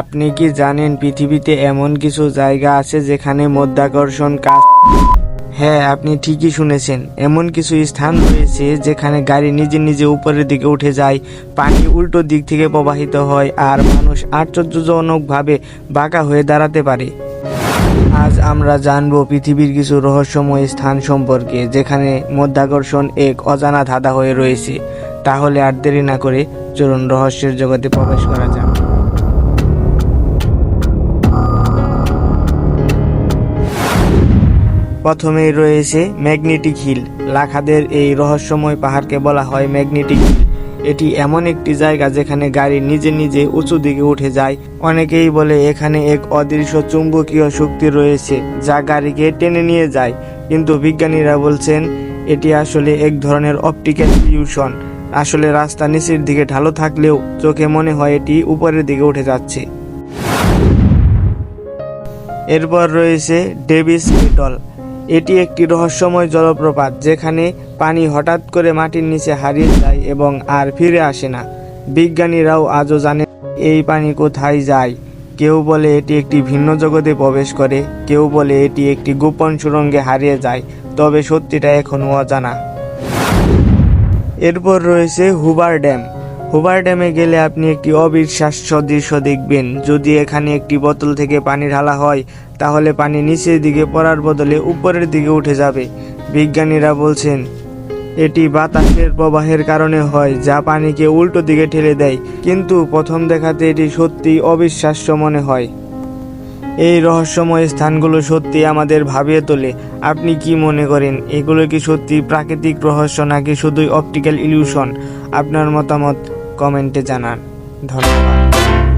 আপনি কি জানেন পৃথিবীতে এমন কিছু জায়গা আছে যেখানে মধ্যাকর্ষণ কাজ হ্যাঁ আপনি ঠিকই শুনেছেন। এমন কিছু স্থান রয়েছে যেখানে গাড়ি নিজে নিজে উপরের দিকে উঠে যায়, পানি উল্টো দিক থেকে প্রবাহিত হয় আর মানুষ আশ্চর্যজনকভাবে বাঁকা হয়ে দাঁড়াতে পারে। আজ আমরা জানব পৃথিবীর কিছু রহস্যময় স্থান সম্পর্কে, যেখানে মধ্যাকর্ষণ এক অজানা ধাঁধা হয়ে রয়েছে। তাহলে আর দেরি না করে চলুন রহস্যের জগতে প্রবেশ করা যাক। প্রথমেই রয়েছে ম্যাগনেটিক হিল। লাখাদের এই রহস্যময় পাহাড়কে বলা হয় ম্যাগনেটিক হিল। এটি এমন একটি জায়গা যেখানে গাড়ি নিজে নিজে উঁচু দিকে উঠে যায়। অনেকেই বলে এখানে এক অদৃশ্য চুম্বকীয় শক্তি রয়েছে, যা গাড়িকে টেনে নিয়ে যায়। কিন্তু বিজ্ঞানীরা বলছেন, এটি আসলে এক ধরনের অপটিক্যাল ইলিউশন আসলে রাস্তা নিচের দিকে ঢালো থাকলেও চোখে মনে হয় এটি উপরের দিকে উঠে যাচ্ছে। এরপর রয়েছে ডেভিস লিটল এটি একটি রহস্যময় জলপ্রপাত যেখানে পানি হঠাৎ করে মাটির নিচে হারিয়ে যায় এবং আর ফিরে আসে না। বিজ্ঞানীরাও আজও জানে এই পানি কোথায় যায়। কেউ বলে এটি একটি ভিন্ন জগতে প্রবেশ করে, কেউ বলে এটি একটি গোপন সুরঙ্গে হারিয়ে যায়, তবে সত্যিটা এখনও অজানা। এরপর রয়েছে হুবার ড্যাম। হুবার ড্যামে গেলে আপনি একটি অবিশ্বাস্য দৃশ্য দেখবেন। যদি এখানে একটি বোতল থেকে পানি ঢালা হয়, তাহলে পানি নিচের দিকে পড়ার বদলে উপরের দিকে উঠে যাবে। বিজ্ঞানীরা বলছেন, এটি বাতাসের প্রবাহের কারণে হয়, যা পানিকে উল্টো দিকে ঠেলে দেয়। কিন্তু প্রথম দেখাতে এটি সত্যি অবিশ্বাস্য মনে হয়। এই রহস্যময় স্থানগুলো সত্যি আমাদের ভাবিয়ে তোলে। আপনি কি মনে করেন, এগুলো কি সত্যি প্রাকৃতিক রহস্য নাকি শুধুই অপটিক্যাল ইলিউশন? আপনার মতামত? কমেন্টে জানান। ধন্যবাদ।